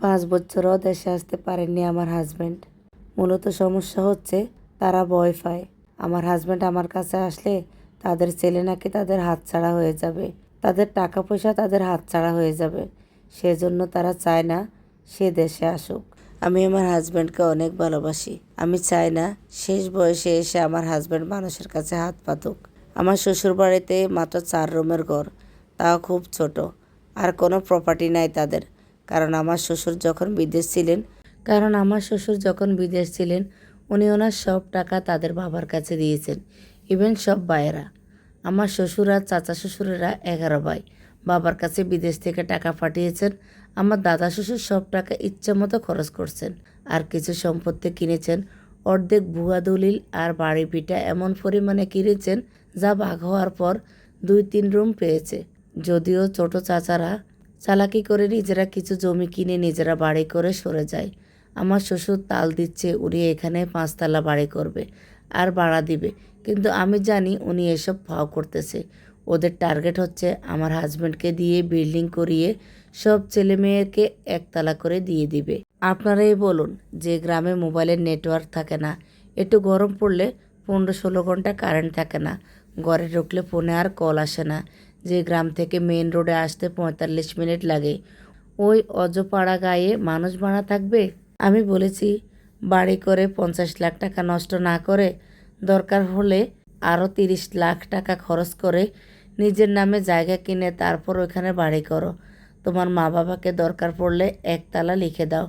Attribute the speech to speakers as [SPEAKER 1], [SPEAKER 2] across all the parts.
[SPEAKER 1] পাঁচ বছরও দেশে আসতে পারেননি আমার হাজব্যান্ড মূলত সমস্যা হচ্ছে তারা ভয় পায়। আমার হাজব্যান্ড আমার কাছে আসলে তাদের ছেলে নাকি তাদের হাতছাড়া হয়ে যাবে। তাদের টাকা পয়সা তাদের হাতছাড়া হয়ে যাবে। সেজন্য তারা চায় না সে দেশে আসুক। আমি আমার হাজব্যান্ডকে অনেক ভালোবাসি। আমি চাই না শেষ বয়সে এসে আমার হাজব্যান্ড মানুষের কাছে হাত পাতুক। আমার শ্বশুর বাড়িতে মাত্র চার রুমের ঘর, তাও খুব ছোট। আর কোনো প্রপার্টি নাই তাদের। কারণ আমার শ্বশুর যখন বিদেশ ছিলেন, কারণ আমার শ্বশুর যখন বিদেশ ছিলেন, উনি ওনার সব টাকা তাদের বাবার কাছে দিয়েছেন, ইভেন সব ভাইয়েরা। আমার শ্বশুর আর চাচা শ্বশুরেরা এগারো ভাই, বাবার কাছে বিদেশ থেকে টাকা পাঠিয়েছেন, আমার দাদা শ্বশুর সব টাকা ইচ্ছা মতো খরচ করছেন, আর কিছু সম্পত্তি কিনেছেন, অর্ধেক ভুয়া দলিল আর বাড়ি পিঠা এমন পরিমাণে কিনেছেন, যা ভাগ হওয়ার পর দুই তিন রুম পেয়েছে, যদিও ছোট চাচারা চালাকি করে নিজেরা কিছু জমি কিনে নিজেরা বাড়ি করে সরে যায়। আমার শ্বশুর তাল দিচ্ছে, উনি এখানে পাঁচতলা বাড়ি করবে আর ভাড়া দিবে। কিন্তু আমি জানি উনি এসব ফাও করতেছে। ওদের টার্গেট হচ্ছে আমার হাজব্যান্ডকে দিয়ে বিল্ডিং করিয়ে সব ছেলে মেয়েকে একতলা করে দিয়ে দিবে। আপনারাই বলুন, যে গ্রামে মোবাইলের নেটওয়ার্ক থাকে না, একটু গরম পড়লে পনেরো ষোলো ঘণ্টা কারেন্ট থাকে না, ঘরে ঢুকলে ফোনে আর কল আসে না। যে গ্রাম থেকে মেন রোডে আসতে পঁয়তাল্লিশ মিনিট লাগে। ওই অজপাড়া গায়ে মানুষ ভাড়া থাকবে? আমি বলেছি, বাড়ি করে পঞ্চাশ লাখ টাকা নষ্ট না করে দরকার হলে আরও তিরিশ লাখ টাকা খরচ করে নিজের নামে জায়গা কিনে তারপর ওইখানে বাড়ি করো। তোমার মা বাবাকে দরকার পড়লে একতলা লিখে দাও।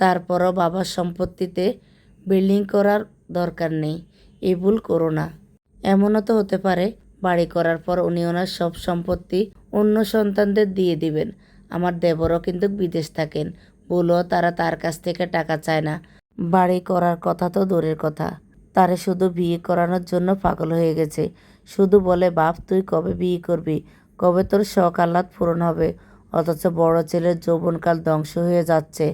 [SPEAKER 1] তারপরও বাবার সম্পত্তিতে বিল্ডিং করার দরকার নেই। এই ভুল করো না। এমনও তো হতে পারে বাড়ি করার পর উনি ওনার সব সম্পত্তি অন্য সন্তানদের দিয়ে দিবেন। আমার দেবরও কিন্তু বিদেশ থাকেন। বলেও তারা তার কাছ থেকে টাকা চায় না। বাড়ি করার কথা তো দূরের কথা। তারে শুধু বিয়ে করানোর জন্য পাগল হয়ে গেছে। শুধু বলে, বাপ, তুই কবে বিয়ে করবি? কবে তোর শখ আহ্লাদ পূরণ হবে? অথচ বড় ছেলের যৌবনকাল ধ্বংস হয়ে যাচ্ছে।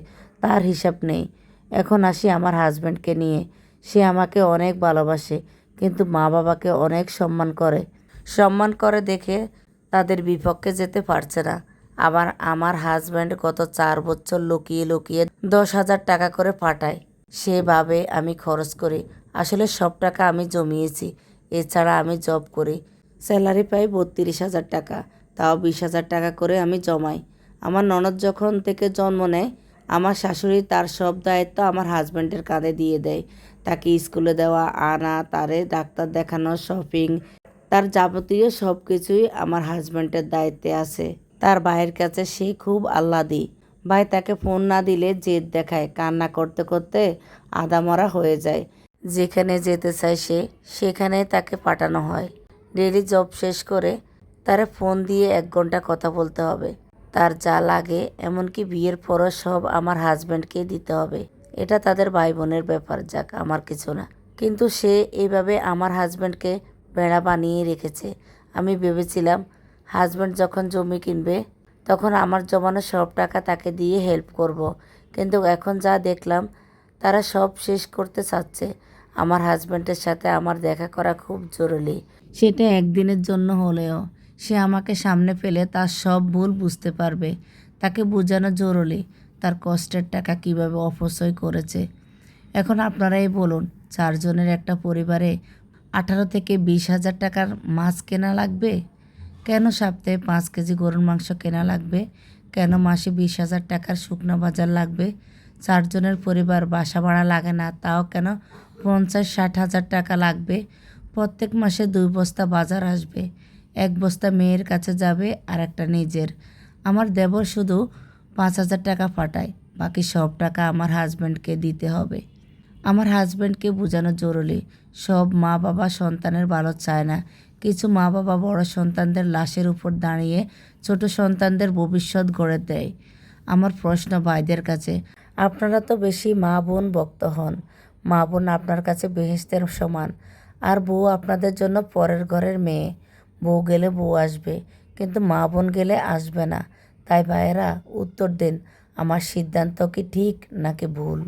[SPEAKER 1] তার হিসাব নেই। এখন আসি আমার হাজব্যান্ডকে নিয়ে। সে আমাকে অনেক ভালোবাসে, কিন্তু মা বাবাকে অনেক সম্মান করে। সম্মান করে দেখে তাদের বিপক্ষে যেতে পারছে না। আবার আমার হাজব্যান্ড গত চার বছর লুকিয়ে লুকিয়ে দশ হাজার টাকা করে পাঠায়। সেভাবে আমি খরচ করি। আসলে সব টাকা আমি জমিয়েছি। এছাড়া আমি জব করি। স্যালারি পাই বত্রিশ হাজার টাকা। তাও বিশ হাজার টাকা করে আমি জমাই। আমার ননদ যখন থেকে জন্ম নেয়, আমার শাশুড়ি তার সব দায়িত্ব আমার হাজব্যান্ডের কাঁধে দিয়ে দেয়। তাকে স্কুলে দেওয়া, আনা, তারে ডাক্তার দেখানো, শপিং তার যাবতীয় সব কিছুই আমার হাজব্যান্ডের দায়িত্বে আছে। তার ভাইয়ের কাছে সে খুব আহ্লাদি। ভাই তাকে ফোন না দিলে জেদ দেখায়, কান্না করতে করতে আদামরা হয়ে যায়। যেখানে যেতে চায় সে সেখানে তাকে পাঠানো হয়। ডেলি জব শেষ করে তারে ফোন দিয়ে এক ঘণ্টা কথা বলতে হবে। তার যা লাগে, এমনকি বিয়ের পরও সব আমার হাজব্যান্ডকে দিতে হবে। এটা তাদের ভাই বোনের ব্যাপার, যাক, আমার কিছু না। কিন্তু সে এইভাবে আমার হাজব্যান্ডকে বেড়া বানিয়ে রেখেছে। আমি ভেবেছিলাম হাজব্যান্ড যখন জমি কিনবে, তখন আমার জমানো সব টাকা তাকে দিয়ে হেল্প করব। কিন্তু এখন যা দেখলাম, তারা সব শেষ করতে চাচ্ছে। আমার হাজব্যান্ডের সাথে আমার দেখা করা খুব জরুরি। সেটা একদিনের জন্য হলেও সে আমাকে সামনে পেলে তার সব ভুল বুঝতে পারবে। তাকে বোঝানো জরুরি, তার কষ্টের টাকা কীভাবে অপচয় করেছে। এখন আপনারাই বলুন, চারজনের একটা পরিবারে আঠারো থেকে বিশ হাজার টাকার মাছ কেনা লাগবে? কেন সপ্তাহে পাঁচ কেজি গরুর মাংস কেনা লাগবে? কেন মাসে বিশ হাজার টাকার শুকনো বাজার লাগবে? চারজনের পরিবার বাসা ভাড়া লাগে না, তাও কেন পঞ্চাশ, ষাট হাজার টাকা লাগবে? প্রত্যেক মাসে দুই বস্তা বাজার আসবে। এক বস্তা মেয়ের কাছে যাবে আর একটা নিজের। আমার দেবর শুধু পাঁচ হাজার টাকা পাঠায় বাকি সব টাকা আমার হাজব্যান্ডকে দিতে হবে। আমার হাজব্যান্ডকে বোঝানো জরুরি। সব মা বাবা সন্তানের ভালো চায় না। কিছু মা বাবা বড় সন্তানদের লাশের উপর দাঁড়িয়ে ছোট সন্তানদের ভবিষ্যৎ গড়ে দেয়। আমার প্রশ্ন ভাইদের কাছে, আপনারা তো বেশি মা বোন ভক্ত হন। মা বোন আপনার কাছে বেহেস্তের সমান। আর বউ আপনাদের জন্য পরের ঘরের মেয়ে। বউ গেলে বউ আসবে, কিন্তু মা বোন গেলে আসবে না। তাই ভাইয়েরা, উত্তর দিন। আমার সিদ্ধান্ত কি ঠিক নাকি ভুল?